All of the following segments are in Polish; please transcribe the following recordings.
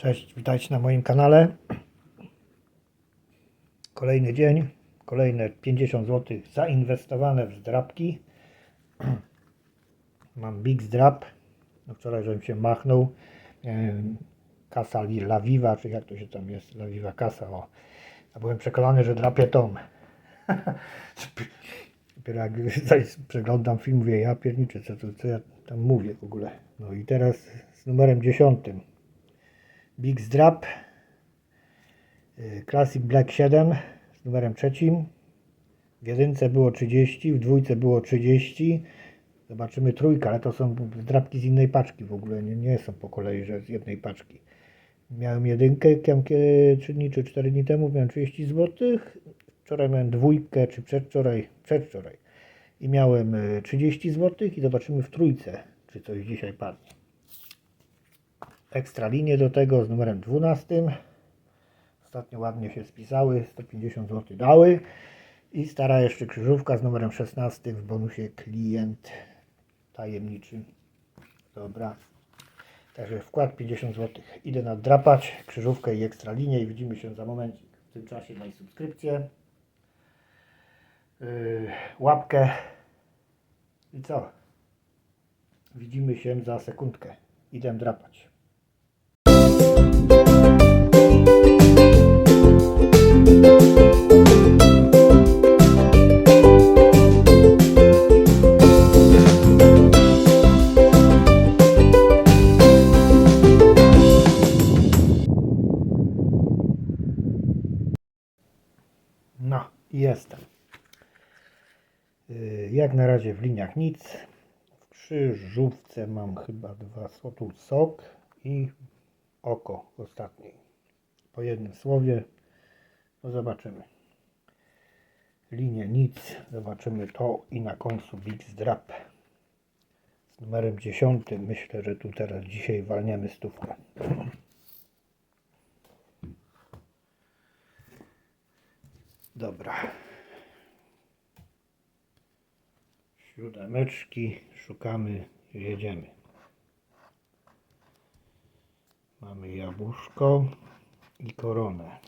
Cześć, witajcie na moim kanale. Kolejny dzień, kolejne 50 zł zainwestowane w zdrapki. Mam Big Zdrap. No wczoraj żebym się machnął. Kasa Laviva, czy jak to się tam jest, Laviva Kasa. O. Ja byłem przekonany, że drapię tom. Dopiero jak przeglądam film, mówię, ja pierniczę, co, co ja tam mówię w ogóle. No i teraz z numerem 10. Big Strap y, Classic Black 7 z numerem trzecim. W jedynce było 30, w dwójce było 30. Zobaczymy trójkę, ale to są zdrapki z innej paczki w ogóle, nie, nie są po kolei, że z jednej paczki. Miałem jedynkę 3 dni czy 4 dni temu, miałem 30 zł. Wczoraj miałem dwójkę, czy przedwczoraj, przedwczoraj. I miałem y, 30 zł i zobaczymy w trójce, czy coś dzisiaj padnie ekstra linie do tego z numerem 12. Ostatnio ładnie się spisały, 150 zł dały. I stara jeszcze krzyżówka z numerem 16 w bonusie klient tajemniczy. Dobra. Także wkład 50 zł. Idę nadrapać krzyżówkę i ekstra linię i widzimy się za momencik. W tym czasie daj subskrypcję, yy, łapkę i co? Widzimy się za sekundkę. Idę drapać. Jestem. Yy, Jak na razie w liniach nic. W krzyżówce mam chyba dwa tu sok i oko ostatniej. Po jednym słowie. No zobaczymy. Linie nic. Zobaczymy to i na końcu Big Zdrap. Z numerem 10. Myślę, że tu teraz dzisiaj walniemy stówkę. Dobra. Siódemeczki, szukamy, jedziemy. Mamy jabłuszko i koronę.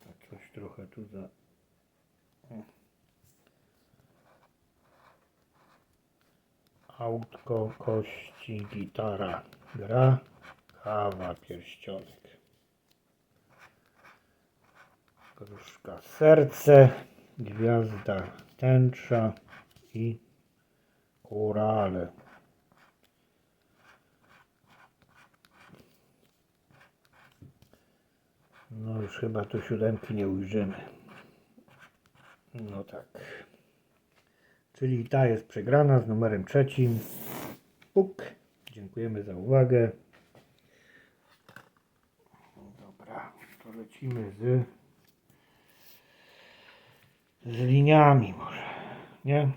Tak coś trochę tu za... Autko, kości, gitara, gra, kawa, pierścionek. Gruszka, serce, gwiazda, tęcza i korale. No już chyba tu siódemki nie ujrzymy. No tak. Czyli ta jest przegrana z numerem trzecim. Puk. Dziękujemy za uwagę. Dobra, to lecimy z z liniami może, nie?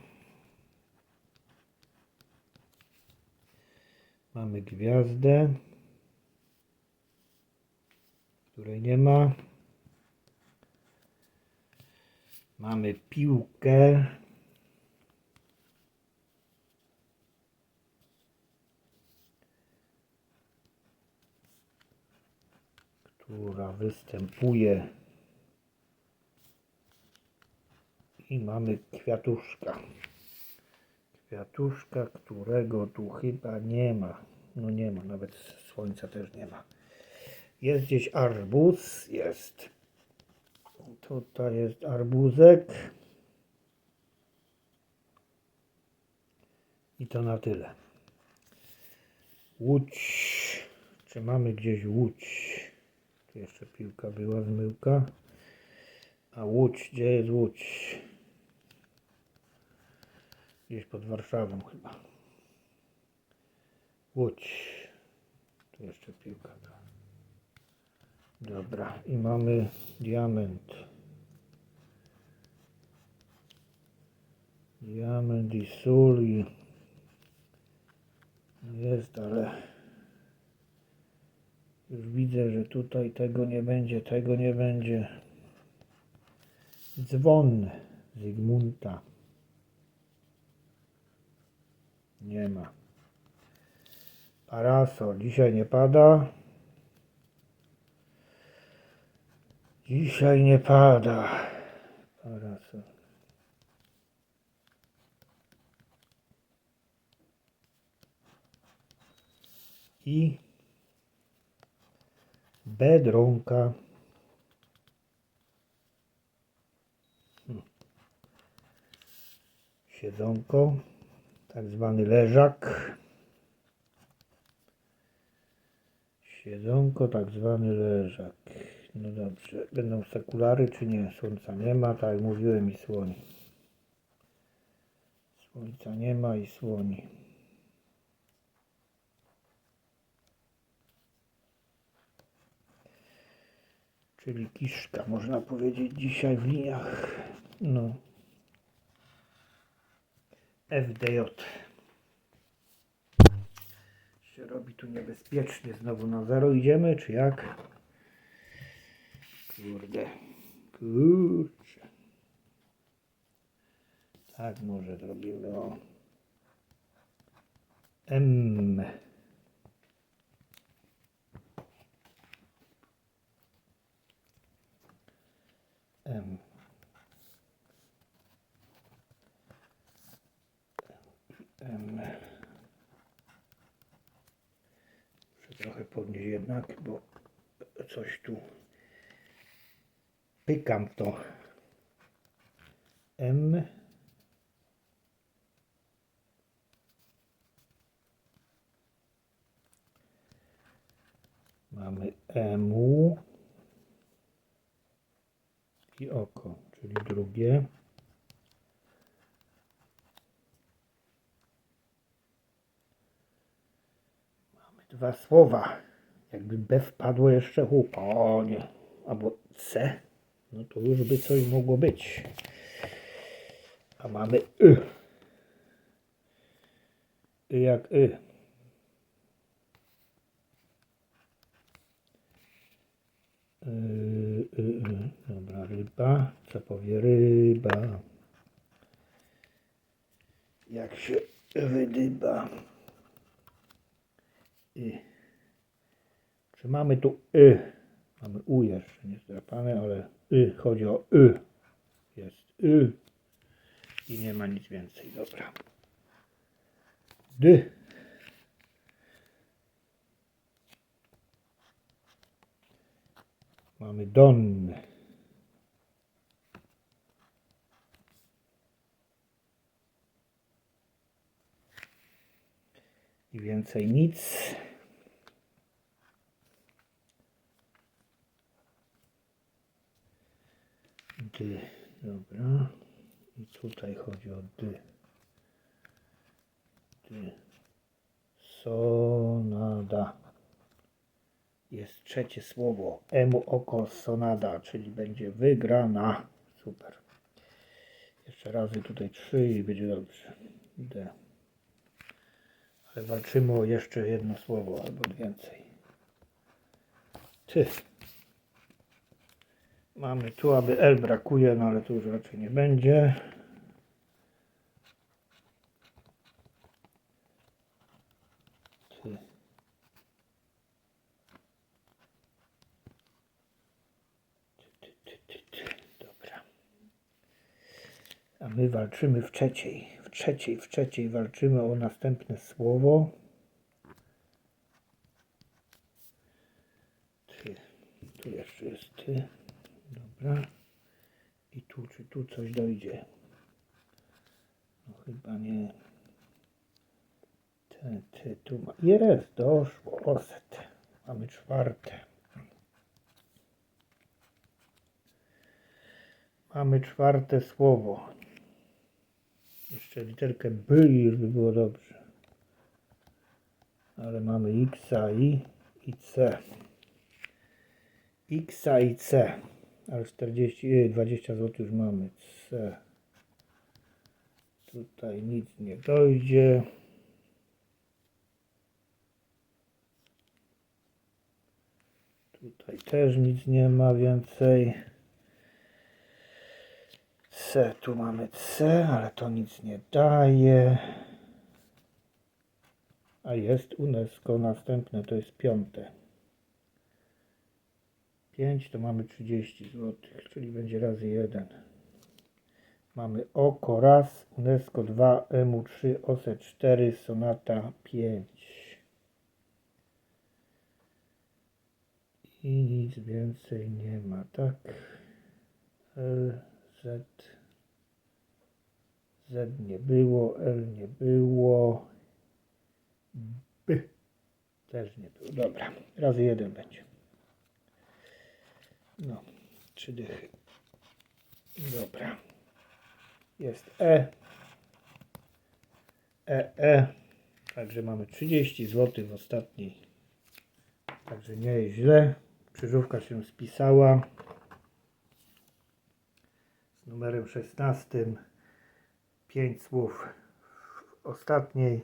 Mamy gwiazdę, której nie ma. Mamy piłkę. która występuje i mamy kwiatuszka. Kwiatuszka, którego tu chyba nie ma. No nie ma, nawet słońca też nie ma. Jest gdzieś arbuz, jest. Tutaj jest arbuzek. I to na tyle. Łódź. Czy mamy gdzieś łódź? Tu jeszcze piłka była, zmyłka. A Łódź, gdzie jest Łódź? Gdzieś pod Warszawą chyba. Łódź. Tu jeszcze piłka. Dobra, i mamy diament. Diament i sól i jest, ale już widzę, że tutaj tego nie będzie, tego nie będzie. Dzwon Zygmunta. Nie ma. Parasol. Dzisiaj nie pada. Dzisiaj nie pada. Parasol. I Bedronka. Hmm. Siedzonko, tak zwany leżak. Siedzonko, tak zwany leżak. No dobrze, będą sekulary czy nie? Słońca nie ma, tak jak mówiłem i słoni. Słońca nie ma i słoni. Czyli kiszka, można powiedzieć dzisiaj w liniach. No. FDJ. Się robi tu niebezpiecznie. Znowu na zero idziemy, czy jak? Kurde. Kurczę. Tak może zrobimy. O. M. M. Muszę trochę podnieść jednak, bo coś tu pykam to. M. Mamy EMU i oko, czyli drugie. Mamy dwa słowa. Jakby B wpadło jeszcze chłop. O nie. Albo C. No to już by coś mogło być. A mamy Y. Y jak Y. Y, y, y. Dobra, ryba. Co powie ryba? Jak się wydyba? Y. Czy mamy tu Y? Mamy U jeszcze nie zdrapane, ale Y. Chodzi o Y. Jest Y. I nie ma nic więcej. Dobra. D. Mamy Don. I więcej nic. D. Dobra. I tutaj chodzi o D. D. Sonada. Jest trzecie słowo. Emu oko sonada, czyli będzie wygrana. Super. Jeszcze razy tutaj trzy i będzie dobrze. D. Ale walczymy o jeszcze jedno słowo albo więcej. Ty. Mamy tu, aby L brakuje, no ale to już raczej nie będzie. Dobra. A my walczymy w trzeciej. W trzeciej, w trzeciej walczymy o następne słowo. Ty. Tu jeszcze jest ty. Dobra. I tu, coś dojdzie? No chyba nie. Te, te, tu ma. Jest, doszło. Oset. Mamy czwarte. Mamy czwarte słowo. Jeszcze literkę B i już by było dobrze. Ale mamy X i, i C. X i C. Ale 40, e, 20 zł już mamy. C. Tutaj nic nie dojdzie. Tutaj też nic nie ma więcej. C, tu mamy C, ale to nic nie daje. A jest UNESCO następne, to jest piąte. 5 to mamy 30 zł, czyli będzie razy 1. Mamy oko raz, UNESCO 2, EMU 3, OSE 4, Sonata 5. I nic więcej nie ma, tak? L, Z, Z nie było, L nie było, B też nie było. Dobra, razy jeden będzie. No, trzy dychy. Dobra. Jest E. E, E. Także mamy 30 zł w ostatniej. Także nie jest źle. Krzyżówka się spisała. Z numerem 16. 5 słów w ostatniej.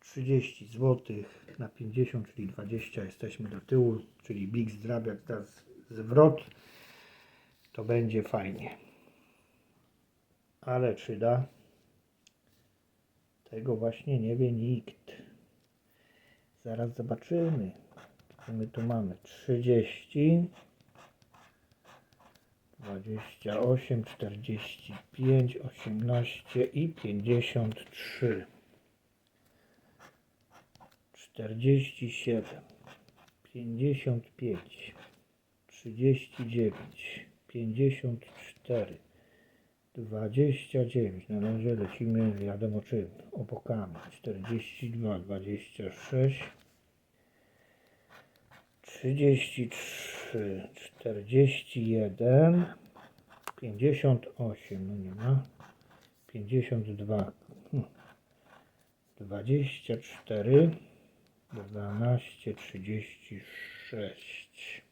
30 zł na 50, czyli 20 jesteśmy do tyłu, czyli Big Zdrab jak da z- zwrot, to będzie fajnie. Ale czy da? Tego właśnie nie wie nikt. Zaraz zobaczymy. Co my tu mamy? 30 28, 45, 18 i 53. 47, 55, 39, 54, 29. Na razie lecimy wiadomo czym, obokami. 42, 26, 33, 41, 58, no nie ma, 52, hm, 24, 12, 36,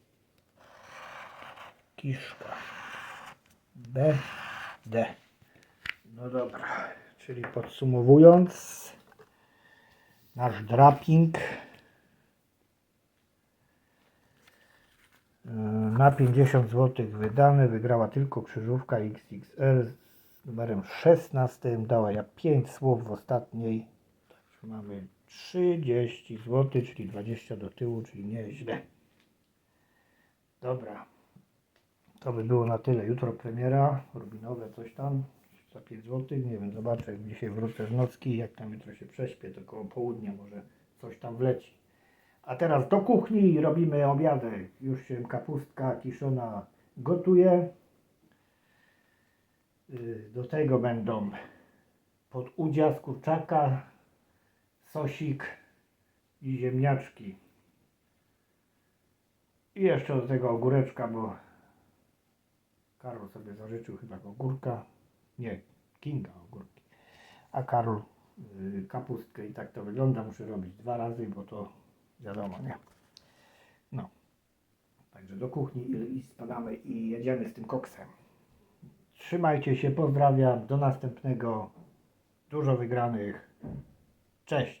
kiszka. B, D. No dobra, czyli podsumowując nasz draping e, na 50 zł wydane wygrała tylko krzyżówka XXL z numerem 16 dała ja 5 słów w ostatniej także mamy 30 zł czyli 20 do tyłu czyli nieźle dobra to by było na tyle jutro premiera Rubinowe coś tam za 5 zł nie wiem zobaczę jak dzisiaj wrócę z nocki jak tam jutro się prześpię to koło południa może coś tam wleci a teraz do kuchni robimy obiadek. Już się kapustka kiszona gotuje. Y, Do tego będą pod udzia z kurczaka, sosik i ziemniaczki. I jeszcze do tego ogóreczka, bo Karol sobie zażyczył chyba ogórka. Nie, Kinga ogórki. A Karol y, kapustkę i tak to wygląda. Muszę robić dwa razy, bo to wiadomo, nie? No. Także do kuchni i, i spadamy i jedziemy z tym koksem. Trzymajcie się, pozdrawiam. Do następnego. Dużo wygranych. Cześć.